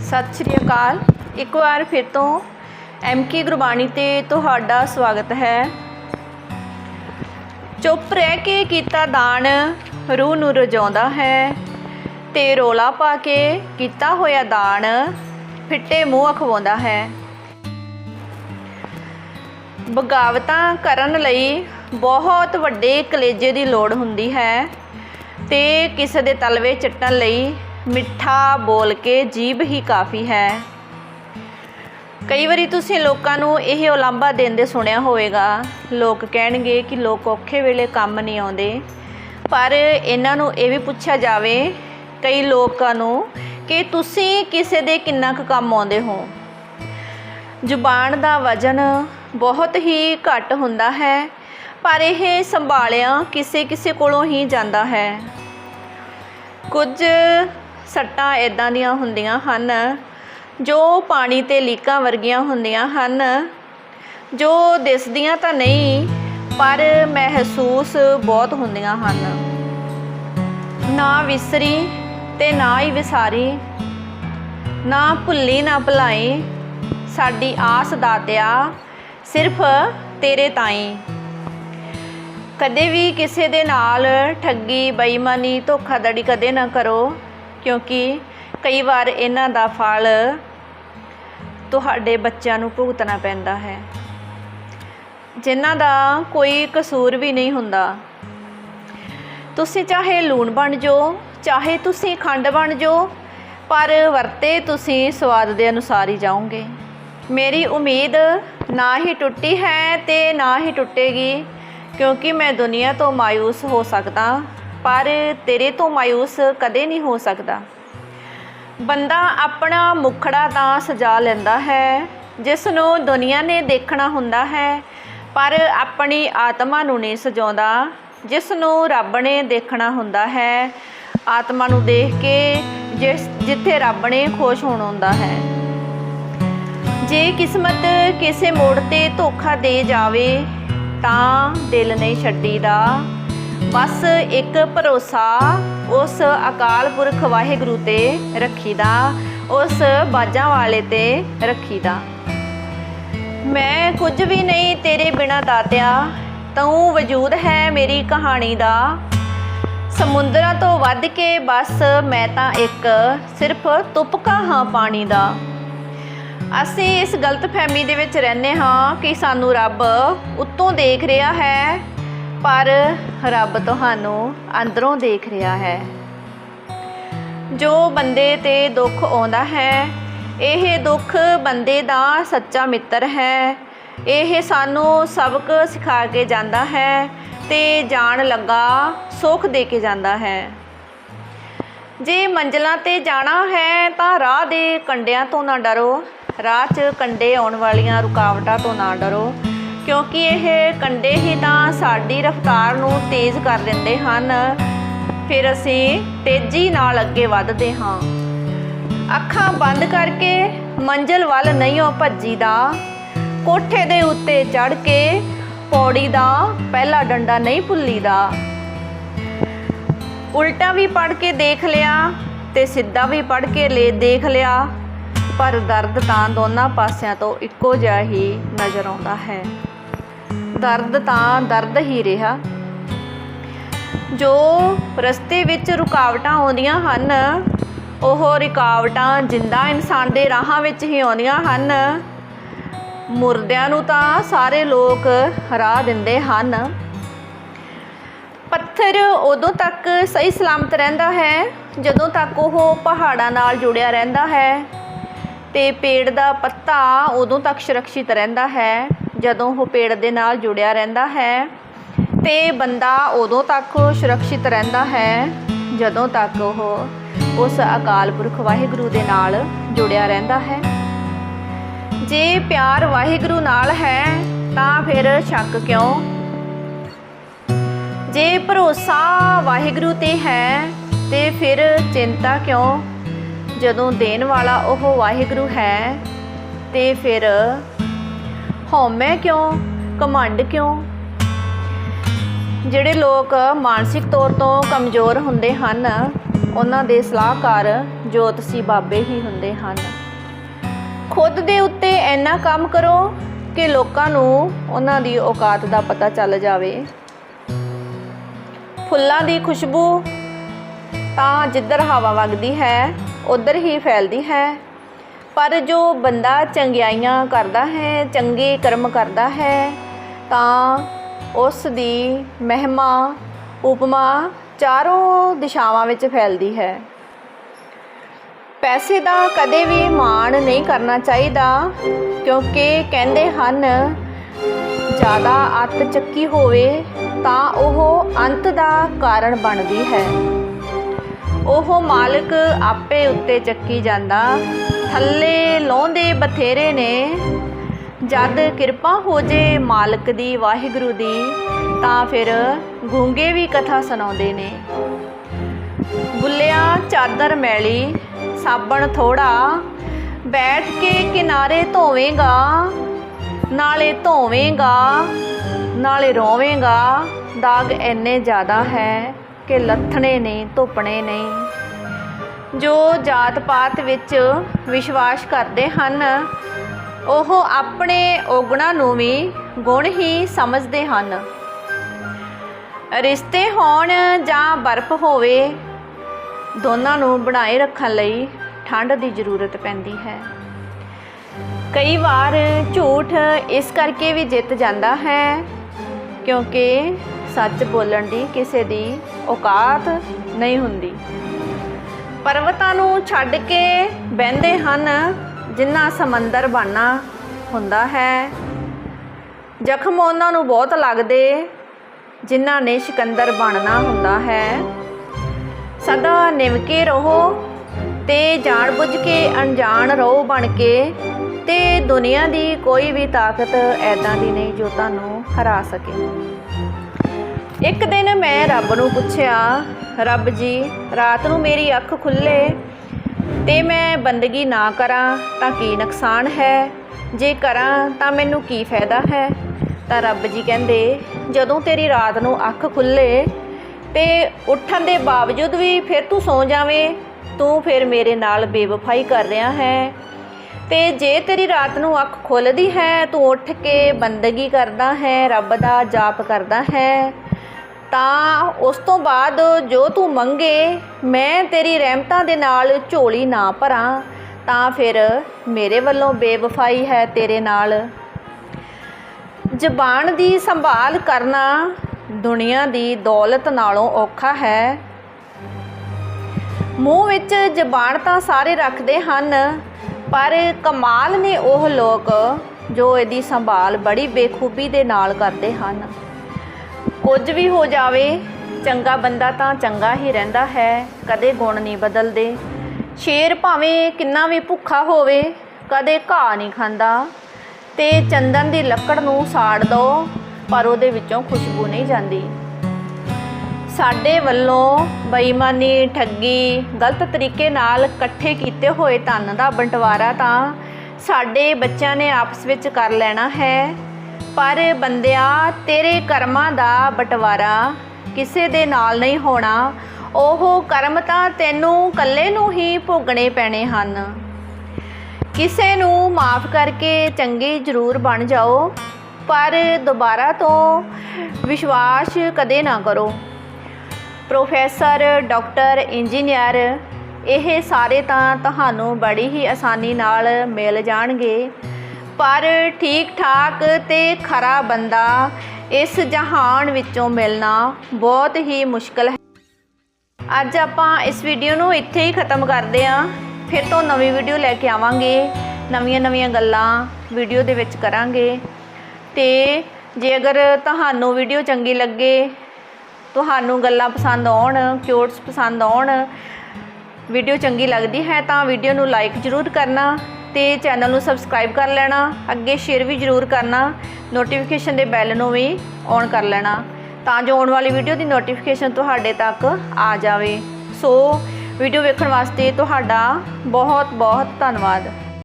ਸਤਿ ਸ਼੍ਰੀ ਅਕਾਲ। ਇੱਕ ਵਾਰ ਫਿਰ ਤੋਂ ਐਮਕੇ ਗੁਰਬਾਣੀ ਤੇ ਤੁਹਾਡਾ ਸਵਾਗਤ ਹੈ। ਚੁੱਪ ਰਹਿ ਕੇ ਕੀਤਾ ਦਾਨ, ਰੂਹ ਨੂੰ ਰਜਾਉਂਦਾ ਹੈ। ਤੇ ਰੋਲਾ ਪਾ ਕੇ ਕੀਤਾ ਹੋਇਆ ਦਾਨ, ਫਿੱਟੇ ਮੂੰਹ ਅਖਵਾਉਂਦਾ ਹੈ। ਬਗਾਵਤਾਂ ਕਰਨ ਲਈ ਬਹੁਤ ਵੱਡੇ ਕਲੇਜੇ ਦੀ ਲੋੜ ਹੁੰਦੀ ਹੈ ਤੇ ਕਿਸੇ ਦੇ ਤਲਵੇ ਚੱਟਣ ਲਈ ਮਿੱਠਾ ਬੋਲ ਕੇ ਜੀਭ ਹੀ ਕਾਫੀ ਹੈ। ਕਈ ਵਾਰੀ ਤੁਸੀਂ ਲੋਕਾਂ ਨੂੰ ਇਹ ਉਲਾਂਭਾ ਦਿੰਦੇ ਸੁਣਿਆ ਹੋਵੇਗਾ। ਲੋਕ ਕਹਿਣਗੇ ਕਿ ਲੋਕ ਔਖੇ ਵੇਲੇ ਕੰਮ ਨਹੀਂ ਆਉਂਦੇ। ਪਰ ਇਹਨਾਂ ਨੂੰ ਇਹ ਵੀ ਪੁੱਛਿਆ ਜਾਵੇ ਕਈ ਲੋਕਾਂ ਨੂੰ ਕਿ ਤੁਸੀਂ ਕਿਸੇ ਦੇ ਕਿੰਨਾ ਕੁ ਕੰਮ ਆਉਂਦੇ ਹੋ। ਜ਼ੁਬਾਨ ਦਾ ਵਜਨ ਬਹੁਤ ਹੀ ਘੱਟ ਹੁੰਦਾ ਹੈ, ਪਰ ਇਹ ਸੰਭਾਲਿਆ ਕਿਸੇ ਕਿਸੇ ਕੋਲੋਂ ਹੀ ਜਾਂਦਾ ਹੈ। ਕੁਝ ਸੱਟਾਂ ਇਦਾਂ ਦੀਆਂ ਹੁੰਦੀਆਂ ਹਨ, ਜੋ ਪਾਣੀ ਤੇ ਲੀਕਾਂ ਵਰਗੀਆਂ ਹੁੰਦੀਆਂ ਹਨ। ਜੋ ਦਿਸਦੀਆਂ ਤਾਂ ਨਹੀਂ, ਪਰ ਮਹਿਸੂਸ ਬਹੁਤ ਹੁੰਦੀਆਂ ਹਨ। ਨਾ ਵਿਸਰੀ ਤੇ ਨਾ ਹੀ ਵਿਸਾਰੀ, ਨਾ ਭੁੱਲੀ ਨਾ ਭੁਲਾਈ, ਸਾਡੀ ਆਸ ਦਾਤਿਆ ਸਿਰਫ ਤੇਰੇ ਤਾਈਂ। ਕਦੇ ਵੀ ਕਿਸੇ ਦੇ ਨਾਲ ਠੱਗੀ, ਬੇਈਮਾਨੀ, ਧੋਖਾਧੜੀ ਕਦੇ ਨਾ ਕਰੋ। ਕਿਉਂਕਿ ਕਈ ਵਾਰ ਇਹਨਾਂ ਦਾ ਫਲ ਤੁਹਾਡੇ ਬੱਚਿਆਂ ਨੂੰ ਭੁਗਤਣਾ ਪੈਂਦਾ ਹੈ। ਜਿਨ੍ਹਾਂ ਦਾ ਕੋਈ ਕਸੂਰ ਵੀ ਨਹੀਂ ਹੁੰਦਾ। ਤੁਸੀਂ ਚਾਹੇ ਲੂਣ ਬਣ ਜਾਓ, ਚਾਹੇ ਤੁਸੀਂ ਖੰਡ ਬਣ ਜਾਓ, ਪਰ ਵਰਤੇ ਤੁਸੀਂ ਸਵਾਦ ਦੇ ਅਨੁਸਾਰ ਹੀ ਜਾਓਗੇ। ਮੇਰੀ ਉਮੀਦ ਨਾ ਹੀ ਟੁੱਟੀ ਹੈ ਤੇ ਨਾ ਹੀ ਟੁੱਟੇਗੀ, ਕਿਉਂਕਿ ਮੈਂ ਦੁਨੀਆ ਤੋਂ ਮਾਇੂਸ ਹੋ ਸਕਦਾ। ਪਰ ਤੇਰੇ ਤੋਂ ਮਾਇੂਸ ਕਦੇ ਨਹੀਂ ਹੋ ਸਕਦਾ। ਬੰਦਾ ਆਪਣਾ ਮੁਖੜਾ ਤਾਂ ਸਜਾ ਲੈਂਦਾ ਹੈ ਜਿਸ ਨੂੰ ਦੁਨੀਆ ਨੇ ਦੇਖਣਾ ਹੁੰਦਾ ਹੈ, ਪਰ ਆਪਣੀ ਆਤਮਾ ਨੂੰ ਨਹੀਂ ਸਜਾਉਂਦਾ ਜਿਸ ਨੂੰ ਰੱਬ ਨੇ ਦੇਖਣਾ ਹੁੰਦਾ ਹੈ। ਆਤਮਾ ਨੂੰ ਦੇਖ ਕੇ ਜਿਸ, ਜਿੱਥੇ ਰੱਬ ਨੇ ਖੁਸ਼ ਹੋਣਾ ਹੁੰਦਾ ਹੈ। ਜੇ ਕਿਸਮਤ ਕਿਸੇ ਮੋੜ ਤੇ ਧੋਖਾ ਦੇ ਜਾਵੇ, ਤਾਂ ਦਿਲ ਨਹੀਂ ਛੱਡੀਦਾ। ਬਸ ਇੱਕ ਭਰੋਸਾ ਉਸ ਅਕਾਲ ਪੁਰਖ ਵਾਹਿਗੁਰੂ ਤੇ ਰੱਖੀਦਾ, ਉਸ ਬਾਜਾਂ ਵਾਲੇ ਤੇ ਰੱਖੀਦਾ। ਮੈਂ ਕੁਝ ਵੀ ਨਹੀਂ ਤੇਰੇ ਬਿਨਾ ਦਾਤਿਆ, ਤੂੰ ਵਜੂਦ ਹੈ ਮੇਰੀ ਕਹਾਣੀ ਦਾ। ਸਮੁੰਦਰਾਂ ਤੋਂ ਵੱਧ ਕੇ ਬਸ ਮੈਂ ਤਾਂ ਇੱਕ, ਸਿਰਫ ਤੁਪਕਾ ਹਾਂ ਪਾਣੀ ਦਾ। ਅਸੀਂ ਇਸ ਗਲਤਫਹਿਮੀ ਦੇ ਵਿੱਚ ਰਹਿੰਦੇ ਹਾਂ ਕਿ ਸਾਨੂੰ ਰੱਬ ਉੱਤੋਂ ਦੇਖ ਰਿਹਾ ਹੈ ਪਰ ਰੱਬ ਤੁਹਾਨੂੰ ਅੰਦਰੋਂ ਦੇਖ ਰਿਹਾ ਹੈ। ਜੋ ਬੰਦੇ ਤੇ ਦੁੱਖ ਆਉਂਦਾ ਹੈ, ਇਹ ਦੁੱਖ ਬੰਦੇ ਦਾ ਸੱਚਾ ਮਿੱਤਰ ਹੈ। ਇਹ ਸਾਨੂੰ ਸਬਕ ਸਿਖਾ ਕੇ ਜਾਂਦਾ ਹੈ ਤੇ ਜਾਣ ਲੱਗਾ ਸੁੱਖ ਦੇ ਕੇ ਜਾਂਦਾ ਹੈ। ਜੇ ਮੰਜ਼ਲਾਂ ਤੇ ਜਾਣਾ ਹੈ ਤਾਂ ਰਾਹ ਦੇ ਕੰਡਿਆਂ ਤੋਂ ਨਾ ਡਰੋ, ਰਾਹ 'ਚ ਕੰਡੇ ਆਉਣ ਵਾਲੀਆਂ ਰੁਕਾਵਟਾਂ ਤੋਂ ਨਾ ਡਰੋ। ਕਿਉਂਕਿ ਇਹ ਕੰਡੇ ਹੀ ਤਾਂ ਸਾਡੀ ਰਫ਼ਤਾਰ ਨੂੰ ਤੇਜ਼ ਕਰ ਦਿੰਦੇ ਹਨ। ਫਿਰ ਅਸੀਂ ਤੇਜ਼ੀ ਨਾਲ ਅੱਗੇ ਵੱਧਦੇ ਹਾਂ। ਅੱਖਾਂ ਬੰਦ ਕਰਕੇ ਮੰਜ਼ਲ ਵੱਲ ਨਹੀਂ ਉਹ ਭੱਜੀਦਾ। ਕੋਠੇ ਦੇ ਉੱਤੇ ਚੜ ਕੇ ਪੌੜੀ ਦਾ ਪਹਿਲਾ ਡੰਡਾ ਨਹੀਂ ਭੁੱਲੀਦਾ। ਉਲਟਾ ਵੀ ਪੜ ਕੇ ਦੇਖ ਲਿਆ ਤੇ ਸਿੱਧਾ ਵੀ ਪੜ ਕੇ ਲੈ ਦੇਖ ਲਿਆ। ਪਰ ਦਰਦ ਤਾਂ ਦੋਨਾਂ ਪਾਸਿਆਂ ਤੋਂ ਇੱਕੋ ਜਿਹਾ ਹੀ ਨਜ਼ਰ ਆਉਂਦਾ ਹੈ। ਦਰਦ ਤਾਂ ਦਰਦ ਹੀ ਰਿਹਾ। ਜੋ ਰਸਤੇ ਵਿੱਚ ਰੁਕਾਵਟਾਂ ਆਉਂਦੀਆਂ ਹਨ, ਉਹ ਰੁਕਾਵਟਾਂ ਜਿੰਦਾ ਇਨਸਾਨ ਦੇ ਰਾਹਾਂ ਵਿੱਚ ਹੀ ਆਉਂਦੀਆਂ ਹਨ। ਮੁਰਦਿਆਂ ਨੂੰ ਤਾਂ ਸਾਰੇ ਲੋਕ ਹਰਾ ਦਿੰਦੇ ਹਨ। ਪੱਥਰ ਉਦੋਂ ਤੱਕ ਸਹੀ ਸਲਾਮਤ ਰਹਿੰਦਾ ਹੈ, ਜਦੋਂ ਤੱਕ ਉਹ ਪਹਾੜਾਂ ਨਾਲ ਜੁੜਿਆ ਰਹਿੰਦਾ ਹੈ ਤੇ ਪੇੜ ਦਾ ਪੱਤਾ ਉਦੋਂ ਤੱਕ ਸੁਰੱਖਿਅਤ ਰਹਿੰਦਾ ਹੈ। ਜਦੋਂ ਉਹ ਪੇੜ ਦੇ ਨਾਲ ਜੁੜਿਆ ਰਹਿੰਦਾ ਹੈ ਤੇ ਬੰਦਾ ਉਦੋਂ ਤੱਕ ਸੁਰੱਖਿਅਤ ਰਹਿੰਦਾ ਹੈ, ਜਦੋਂ ਤੱਕ ਉਹ ਉਸ ਅਕਾਲ ਪੁਰਖ ਵਾਹਿਗੁਰੂ ਦੇ ਨਾਲ ਜੁੜਿਆ ਰਹਿੰਦਾ ਹੈ। ਜੇ ਪਿਆਰ ਵਾਹਿਗੁਰੂ ਨਾਲ ਹੈ, ਤਾਂ ਫਿਰ ਸ਼ੱਕ ਕਿਉਂ? ਜੇ ਭਰੋਸਾ ਵਾਹਿਗੁਰੂ ਤੇ ਹੈ, ਤੇ ਫਿਰ ਚਿੰਤਾ ਕਿਉਂ? ਜਦੋਂ ਦੇਣ ਵਾਲਾ ਉਹ ਵਾਹਿਗੁਰੂ ਹੈ, ਤੇ ਫਿਰ ਹਉਮੈ ਕਿਉਂ? ਕਮੰਡ ਕਿਉਂ? ਜਿਹੜੇ ਲੋਕ ਮਾਨਸਿਕ ਤੌਰ ਤੋਂ ਕਮਜ਼ੋਰ ਹੁੰਦੇ ਹਨ, ਉਹਨਾਂ ਦੇ ਸਲਾਹਕਾਰ ਜੋਤਸੀ ਬਾਬੇ ਹੀ ਹੁੰਦੇ ਹਨ। ਖੁਦ ਦੇ ਉੱਤੇ ਇੰਨਾ ਕੰਮ ਕਰੋ ਕਿ ਲੋਕਾਂ ਨੂੰ ਉਹਨਾਂ ਦੀ ਔਕਾਤ ਦਾ ਪਤਾ ਚੱਲ ਜਾਵੇ। ਫੁੱਲਾਂ ਦੀ ਖੁਸ਼ਬੂ ਤਾਂ ਜਿੱਧਰ ਹਵਾ ਵਗਦੀ ਹੈ, ਉਧਰ ਹੀ ਫੈਲਦੀ ਹੈ। ਪਰ ਜੋ ਬੰਦਾ ਚੰਗਿਆਈਆਂ ਕਰਦਾ ਹੈ, ਚੰਗੇ ਕਰਮ ਕਰਦਾ ਹੈ, ਤਾਂ ਉਸ ਦੀ ਮਹਿਮਾ, ਉਪਮਾ ਚਾਰੋਂ ਦਿਸ਼ਾਵਾਂ ਵਿੱਚ ਫੈਲਦੀ ਹੈ। ਪੈਸੇ ਦਾ ਕਦੇ ਵੀ ਮਾਣ ਨਹੀਂ ਕਰਨਾ ਚਾਹੀਦਾ, ਕਿਉਂਕਿ ਕਹਿੰਦੇ ਹਨ, ਜ਼ਿਆਦਾ ਅੱਤ ਚੱਕੀ ਹੋਵੇ ਤਾਂ ਉਹ ਅੰਤ ਦਾ ਕਾਰਨ ਬਣਦੀ ਹੈ। ਉਹ ਮਾਲਕ ਆਪੇ ਉੱਤੇ ਚੱਕੀ ਜਾਂਦਾ। ਥੱਲੇ ਲਾਉਂਦੇ ਬਥੇਰੇ ਨੇ। ਜਦ ਕਿਰਪਾ ਹੋ ਜੇ ਮਾਲਕ ਦੀ, ਵਾਹਿਗੁਰੂ ਦੀ, ਤਾਂ ਫਿਰ ਗੂੰਗੇ ਵੀ ਕਥਾ ਸੁਣਾਉਂਦੇ ਨੇ। ਬੁੱਲਿਆ ਚਾਦਰ ਮੈਲੀ, ਸਾਬਣ ਥੋੜਾ ਬੈਠ ਕੇ ਕਿਨਾਰੇ ਧੋਵੇਂਗਾ, ਨਾਲੇ ਧੋਵੇਂਗਾ, ਨਾਲੇ ਰੋਵੇਂਗਾ, ਦਾਗ ਇੰਨੇ ਜ਼ਿਆਦਾ ਹੈ। ਕਿ ਲੱਥਣੇ ਨਹੀਂ ਧੁੱਪਣੇ ਨਹੀਂ ਜੋ ਜਾਤ ਪਾਤ ਵਿੱਚ ਵਿਸ਼ਵਾਸ ਕਰਦੇ ਹਨ, ਉਹ ਆਪਣੇ ਔਗਣਾ ਨੂੰ ਵੀ ਗੁਣ ਹੀ ਸਮਝਦੇ ਹਨ। ਰਿਸ਼ਤੇ ਹੋਣ ਜਾਂ ਬਰਫ਼ ਹੋਵੇ, ਦੋਨਾਂ ਨੂੰ ਬਣਾਏ ਰੱਖਣ ਲਈ ਠੰਡ ਦੀ ਜ਼ਰੂਰਤ ਪੈਂਦੀ ਹੈ। ਕਈ ਵਾਰ ਝੂਠ ਇਸ ਕਰਕੇ ਵੀ ਜਿੱਤ ਜਾਂਦਾ ਹੈ, ਕਿਉਂਕਿ ਸੱਚ ਬੋਲਣ ਦੀ ਕਿਸੇ ਦੀ ਔਕਾਤ ਨਹੀਂ ਹੁੰਦੀ। ਪਰਵਤਾਂ ਨੂੰ ਛੱਡ ਕੇ ਬਹਿੰਦੇ ਹਨ, ਜਿੰਨਾ ਸਮੁੰਦਰ ਬਣਨਾ ਹੁੰਦਾ ਹੈ। ਜ਼ਖਮ ਉਹਨਾਂ ਨੂੰ ਬਹੁਤ ਲੱਗਦੇ ਜਿਨ੍ਹਾਂ ਨੇ ਸਿਕੰਦਰ ਬਣਨਾ ਹੁੰਦਾ ਹੈ। ਸਦਾ ਨਿਮਕੇ ਰਹੋ ਤੇ ਜਾਣਬੁੱਝ ਕੇ ਅਣਜਾਣ ਰਹੋ ਬਣ ਕੇ ਤੇ ਦੁਨੀਆ ਦੀ ਕੋਈ ਵੀ ਤਾਕਤ ਐਦਾਂ ਦੀ ਨਹੀਂ ਜੋ ਤੁਹਾਨੂੰ ਹਰਾ ਸਕੇ। ਇੱਕ ਦਿਨ ਮੈਂ ਰੱਬ ਨੂੰ ਪੁੱਛਿਆ, ਰੱਬ ਜੀ, ਰਾਤ ਨੂੰ ਮੇਰੀ ਅੱਖ ਖੁੱਲੇ ਤੇ ਮੈਂ ਬੰਦਗੀ ਨਾ ਕਰਾਂ ਤਾਂ ਕੀ ਨੁਕਸਾਨ ਹੈ? ਜੇ ਕਰਾਂ ਤਾਂ ਮੈਨੂੰ ਕੀ ਫਾਇਦਾ ਹੈ? ਤਾਂ ਰੱਬ ਜੀ ਕਹਿੰਦੇ, ਜਦੋਂ ਤੇਰੀ ਰਾਤ ਨੂੰ ਅੱਖ ਖੁੱਲੇ ਤੇ ਉੱਠਣ ਦੇ ਬਾਵਜੂਦ ਵੀ ਫਿਰ ਤੂੰ ਸੌ ਜਾਵੇਂ, ਤੂੰ ਫਿਰ ਮੇਰੇ ਨਾਲ ਬੇਵਫਾਈ ਕਰ ਰਿਹਾ ਹੈ। ਤੇ ਜੇ ਤੇਰੀ ਰਾਤ ਨੂੰ ਅੱਖ ਖੁੱਲਦੀ ਹੈ, ਤੂੰ ਉੱਠ ਕੇ ਬੰਦਗੀ ਕਰਦਾ ਹੈ, ਰੱਬ ਦਾ ਜਾਪ ਕਰਦਾ ਹੈ। ਤਾਂ ਉਸ ਤੋਂ ਬਾਅਦ ਜੋ ਤੂੰ ਮੰਗੇ, ਮੈਂ ਤੇਰੀ ਰਹਿਮਤਾਂ ਦੇ ਨਾਲ ਝੋਲੀ ਨਾ ਭਰਾਂ, ਤਾਂ ਫਿਰ ਮੇਰੇ ਵੱਲੋਂ ਬੇਵਫਾਈ ਹੈ ਤੇਰੇ ਨਾਲ। ਜ਼ਬਾਨ ਦੀ ਸੰਭਾਲ ਕਰਨਾ ਦੁਨੀਆ ਦੀ ਦੌਲਤ ਨਾਲੋਂ ਔਖਾ ਹੈ। ਮੂੰਹ ਵਿੱਚ ਜ਼ਬਾਨ ਤਾਂ ਸਾਰੇ ਰੱਖਦੇ ਹਨ, ਪਰ ਕਮਾਲ ਨੇ ਉਹ ਲੋਕ ਜੋ ਇਹਦੀ ਸੰਭਾਲ ਬੜੀ ਬੇਖੂਬੀ ਦੇ ਨਾਲ ਕਰਦੇ ਹਨ। ਕੁਝ ਵੀ ਹੋ ਜਾਵੇ, ਚੰਗਾ ਬੰਦਾ ਤਾਂ ਚੰਗਾ ਹੀ ਰਹਿੰਦਾ ਹੈ, ਕਦੇ ਗੁਣ ਨਹੀਂ ਬਦਲਦੇ। ਸ਼ੇਰ ਭਾਵੇਂ ਕਿੰਨਾ ਵੀ ਭੁੱਖਾ ਹੋਵੇ, ਕਦੇ ਘਾਹ ਨਹੀਂ ਖਾਂਦਾ। ਤੇ ਚੰਦਨ ਦੀ ਲੱਕੜ ਨੂੰ ਸਾੜ ਦੋ, ਪਰ ਉਹਦੇ ਵਿੱਚੋਂ ਖੁਸ਼ਬੂ ਨਹੀਂ ਜਾਂਦੀ। ਸਾਡੇ ਵੱਲੋਂ ਬੇਈਮਾਨੀ, ਠੱਗੀ, ਗਲਤ ਤਰੀਕੇ ਨਾਲ ਇਕੱਠੇ ਕੀਤੇ ਹੋਏ ਧਨ ਦਾ ਬੰਟਵਾਰਾ ਤਾਂ ਸਾਡੇ ਬੱਚਿਆਂ ਨੇ ਆਪਸ ਵਿੱਚ ਕਰ ਲੈਣਾ ਹੈ। ਪਰ ਬੰਦਿਆ, ਤੇਰੇ ਕਰਮਾਂ ਦਾ ਬਟਵਾਰਾ ਕਿਸੇ ਦੇ ਨਾਲ ਨਹੀਂ ਹੋਣਾ। ਉਹ ਕਰਮ ਤਾਂ ਤੈਨੂੰ ਇਕੱਲੇ ਨੂੰ ਹੀ ਭੋਗਣੇ ਪੈਣੇ ਹਨ। ਕਿਸੇ ਨੂੰ ਮਾਫ ਕਰਕੇ ਚੰਗੇ ਜ਼ਰੂਰ ਬਣ ਜਾਓ, ਪਰ ਦੁਬਾਰਾ ਤੋਂ ਵਿਸ਼ਵਾਸ ਕਦੇ ਨਾ ਕਰੋ। ਪ੍ਰੋਫੈਸਰ, ਡਾਕਟਰ, ਇੰਜੀਨੀਅਰ, ਇਹ ਸਾਰੇ ਤਾਂ ਤੁਹਾਨੂੰ ਬੜੀ ਹੀ ਆਸਾਨੀ ਨਾਲ ਮਿਲ ਜਾਣਗੇ। ਪਰ ਠੀਕ ਠਾਕ ਤੇ ਖਰਾ ਬੰਦਾ ਇਸ ਜਹਾਨ ਵਿੱਚੋਂ ਮਿਲਣਾ ਬਹੁਤ ਹੀ ਮੁਸ਼ਕਲ ਹੈ। ਅੱਜ ਆਪਾਂ ਇਸ ਵੀਡੀਓ ਨੂੰ ਇੱਥੇ ਹੀ ਖਤਮ ਕਰਦੇ ਹਾਂ। ਫਿਰ ਤੋਂ ਨਵੀਂ ਵੀਡੀਓ ਲੈ ਕੇ ਆਵਾਂਗੇ। ਨਵੀਆਂ ਨਵੀਆਂ ਗੱਲਾਂ ਵੀਡੀਓ ਦੇ ਵਿੱਚ ਕਰਾਂਗੇ। ਤੇ ਜੇ ਅਗਰ ਤੁਹਾਨੂੰ ਵੀਡੀਓ ਚੰਗੀ ਲੱਗੇ, ਤੁਹਾਨੂੰ ਗੱਲਾਂ ਪਸੰਦ ਆਉਣ ਕਿਊਟਸ ਪਸੰਦ ਆਉਣ, ਵੀਡੀਓ ਚੰਗੀ ਲੱਗਦੀ ਹੈ ਤਾਂ ਵੀਡੀਓ ਨੂੰ ਲਾਈਕ ਜ਼ਰੂਰ ਕਰਨਾ। ਤੇ ਚੈਨਲ ਨੂੰ ਸਬਸਕ੍ਰਾਈਬ ਕਰ ਲੈਣਾ, ਅੱਗੇ ਸ਼ੇਅਰ ਵੀ ਜ਼ਰੂਰ ਕਰਨਾ ਨੋਟੀਫਿਕੇਸ਼ਨ ਦੇ ਬੈਲ ਨੂੰ ਵੀ ਔਨ ਕਰ ਲੈਣਾ, ਤਾਂ ਜੋ ਆਉਣ ਵਾਲੀ ਵੀਡੀਓ ਦੀ ਨੋਟੀਫਿਕੇਸ਼ਨ ਤੁਹਾਡੇ ਤੱਕ ਆ ਜਾਵੇ। ਸੋ ਵੀਡੀਓ ਵੇਖਣ ਵਾਸਤੇ ਤੁਹਾਡਾ ਬਹੁਤ ਬਹੁਤ ਧੰਨਵਾਦ।